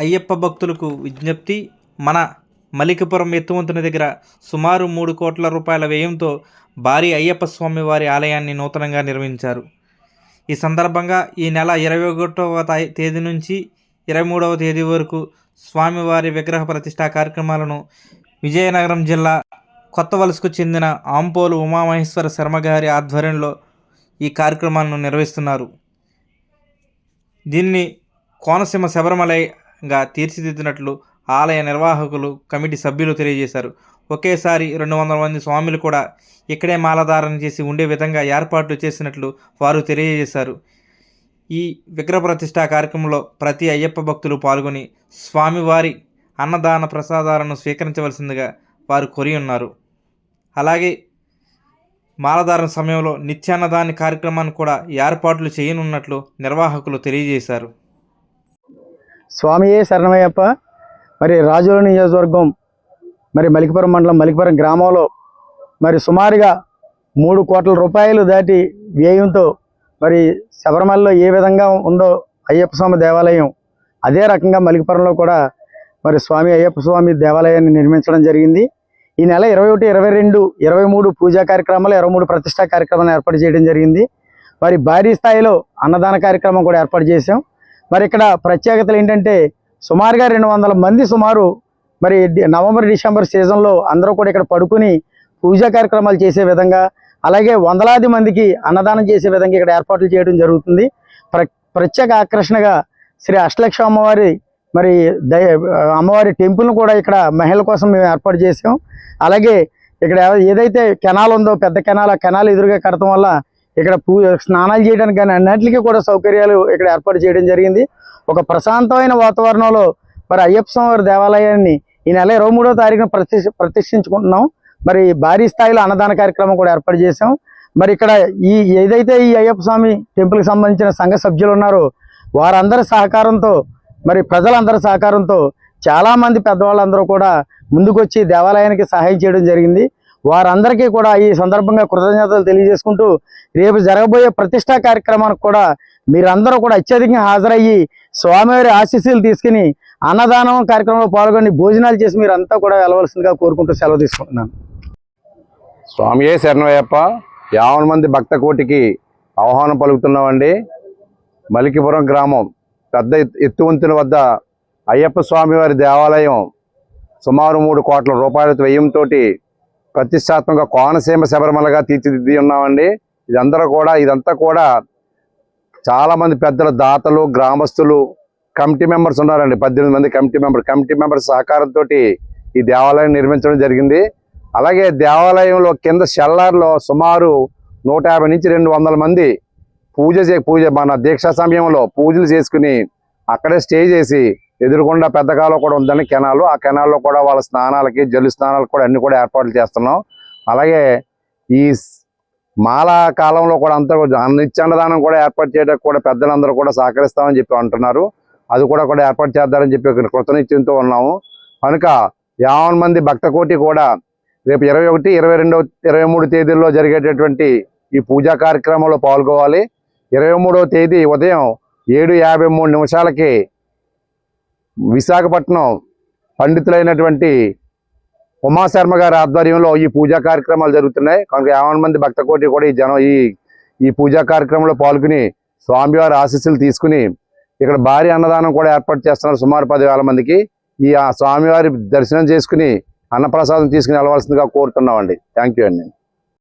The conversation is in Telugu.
అయ్యప్ప భక్తులకు విజ్ఞప్తి మన మలికపురం ఎత్తువంతుల దగ్గర సుమారు మూడు కోట్ల రూపాయల వ్యయంతో భారీ అయ్యప్ప స్వామి వారి ఆలయాన్ని నూతనంగా నిర్మించారు. ఈ సందర్భంగా ఈ నెల ఇరవై ఒకటవ తేదీ నుంచి ఇరవై మూడవ తేదీ వరకు స్వామివారి విగ్రహ ప్రతిష్టా కార్యక్రమాలను విజయనగరం జిల్లా కొత్త వలసకు చెందిన ఆంపోలు ఉమామహేశ్వర శర్మ గారి ఆధ్వర్యంలో ఈ కార్యక్రమాలను నిర్వహిస్తున్నారు. దీన్ని కోనసీమ శబరిమలై గా తీర్చిదిద్దినట్లు ఆలయ నిర్వాహకులు కమిటీ సభ్యులు తెలియజేశారు. ఒకేసారి రెండు వందల మంది స్వాములు కూడా ఇక్కడే మాలధారణ చేసి ఉండే విధంగా ఏర్పాట్లు చేసినట్లు వారు తెలియజేశారు. ఈ విగ్రహ ప్రతిష్టా కార్యక్రమంలో ప్రతి అయ్యప్ప భక్తులు పాల్గొని స్వామివారి అన్నదాన ప్రసాదాలను స్వీకరించవలసిందిగా వారు కోరి ఉన్నారు. అలాగే మాలధారణ సమయంలో నిత్యాన్నదాన కార్యక్రమాన్ని కూడా ఏర్పాట్లు చేయనున్నట్లు నిర్వాహకులు తెలియజేశారు. స్వామియే శరణమయ్యప్ప. మరి రాజుల నియోజకవర్గం మరి మలికిపురం మండలం మలికిపురం గ్రామంలో మరి సుమారుగా మూడు కోట్ల రూపాయలు దాటి వ్యయంతో మరి శబరిమలలో ఏ విధంగా ఉందో అయ్యప్ప స్వామి దేవాలయం అదే రకంగా మలికిపురంలో కూడా మరి స్వామి అయ్యప్ప స్వామి దేవాలయాన్ని నిర్మించడం జరిగింది. ఈ నెల ఇరవై ఒకటి ఇరవై రెండు ఇరవై మూడు పూజా కార్యక్రమాలు ఇరవై మూడు ప్రతిష్టా కార్యక్రమాలు ఏర్పాటు చేయడం జరిగింది. మరి భారీ స్థాయిలో అన్నదాన కార్యక్రమం కూడా ఏర్పాటు చేశాం. మరి ఇక్కడ ప్రత్యేకతలు ఏంటంటే సుమారుగా రెండు వందల మంది సుమారు మరి నవంబర్ డిసెంబర్ సీజన్లో అందరూ కూడా ఇక్కడ పడుకుని పూజా కార్యక్రమాలు చేసే విధంగా అలాగే వందలాది మందికి అన్నదానం చేసే విధంగా ఇక్కడ ఏర్పాట్లు చేయడం జరుగుతుంది. ప్ర ప్రత్యేక ఆకర్షణగా శ్రీ అష్టలక్ష అమ్మవారి మరి దయ అమ్మవారి టెంపుల్ను కూడా ఇక్కడ మహిళల కోసం మేము ఏర్పాటు చేసాం. అలాగే ఇక్కడ ఏదైతే కెనాల్ ఉందో పెద్ద కెనాల్ ఆ కెనాల్ ఎదురుగా కడటం వల్ల ఇక్కడ పూ స్నానాలు చేయడానికి కానీ అన్నింటికి కూడా సౌకర్యాలు ఇక్కడ ఏర్పాటు చేయడం జరిగింది. ఒక ప్రశాంతమైన వాతావరణంలో మరి అయ్యప్ప స్వామివారి దేవాలయాన్ని ఈ నెల ఇరవై మూడో తారీఖున ప్రతిష్ ప్రతిష్ఠించుకుంటున్నాం. మరి భారీ స్థాయిలో అన్నదాన కార్యక్రమం కూడా ఏర్పాటు చేశాం. మరి ఇక్కడ ఈ ఏదైతే ఈ అయ్యప్ప స్వామి టెంపుల్కి సంబంధించిన సంఘ సభ్యులు ఉన్నారో వారందరి సహకారంతో మరి ప్రజలందరి సహకారంతో చాలామంది పెద్దవాళ్ళందరూ కూడా ముందుకొచ్చి దేవాలయానికి సహాయం చేయడం జరిగింది. వారందరికీ కూడా ఈ సందర్భంగా కృతజ్ఞతలు తెలియజేసుకుంటూ రేపు జరగబోయే ప్రతిష్టా కార్యక్రమానికి కూడా మీరందరూ కూడా అత్యధికంగా హాజరయ్యి స్వామివారి ఆశీస్సులు తీసుకుని అన్నదానం కార్యక్రమంలో పాల్గొని భోజనాలు చేసి మీరంతా కూడా వెళ్ళవలసిందిగా కోరుకుంటూ సెలవు తీసుకుంటున్నాను. స్వామియే శరణయ్యప్ప యావన మంది భక్త కోటికి ఆహ్వానం పలుకుతున్నామండి. మలికిపురం గ్రామం పెద్ద ఎత్తు- వంతుల వద్ద అయ్యప్ప స్వామివారి దేవాలయం సుమారు మూడు కోట్ల రూపాయల వ్యయంతో ప్రతిష్టాత్మక కోనసీమ శబరిమలగా తీర్చిదిద్ది ఉన్నామండి. ఇదందరూ కూడా ఇదంతా కూడా చాలామంది పెద్దలు పెద్దల దాతలు గ్రామస్తులు కమిటీ మెంబర్స్ ఉన్నారండి. పద్దెనిమిది మంది కమిటీ మెంబర్ కమిటీ మెంబర్స్ సహకారంతో ఈ దేవాలయం నిర్మించడం జరిగింది. అలాగే దేవాలయంలో కింద షెల్లార్లో సుమారు నూట యాభై నుంచి రెండు వందల మంది పూజ చే పూజ మన దీక్షా సమయంలో పూజలు చేసుకుని అక్కడే స్టే చేసి ఎదురుకుండా పెద్ద కాలం కూడా ఉందని కెనాలు. ఆ కెనాల్లో కూడా వాళ్ళ స్నానాలకి జల్లు స్నానాలకు కూడా అన్ని కూడా ఏర్పాట్లు చేస్తున్నాం. అలాగే ఈ మాల కాలంలో కూడా అంతా కూడా నిత్యాన్నదానం కూడా ఏర్పాటు చేయడానికి కూడా పెద్దలందరూ కూడా సహకరిస్తామని చెప్పి అంటున్నారు. అది కూడా కూడా ఏర్పాటు చేద్దారని చెప్పి కృతనిశ్చయంతో ఉన్నాము. కనుక యావన్ మంది భక్త కోటి కూడా రేపు ఇరవై ఒకటి ఇరవై రెండు ఇరవై మూడు తేదీల్లో జరిగేటటువంటి ఈ పూజా కార్యక్రమంలో పాల్గొవాలి. ఇరవై మూడవ తేదీ ఉదయం ఏడు యాభై మూడు నిమిషాలకి విశాఖపట్నం పండితులైనటువంటి ఉమాశర్మ గారి ఆధ్వర్యంలో ఈ పూజా కార్యక్రమాలు జరుగుతున్నాయి. కనుక యాభై మంది భక్త కోటి కూడా ఈ జనం ఈ ఈ పూజా కార్యక్రమంలో పాల్గొని స్వామివారి ఆశీస్సులు తీసుకుని ఇక్కడ భారీ అన్నదానం కూడా ఏర్పాటు చేస్తున్నారు సుమారు పదివేల మందికి. ఈ ఆ స్వామివారి దర్శనం చేసుకుని అన్నప్రసాదం తీసుకుని వెళ్ళవలసిందిగా కోరుతున్నామండి. థ్యాంక్ యూ అండి.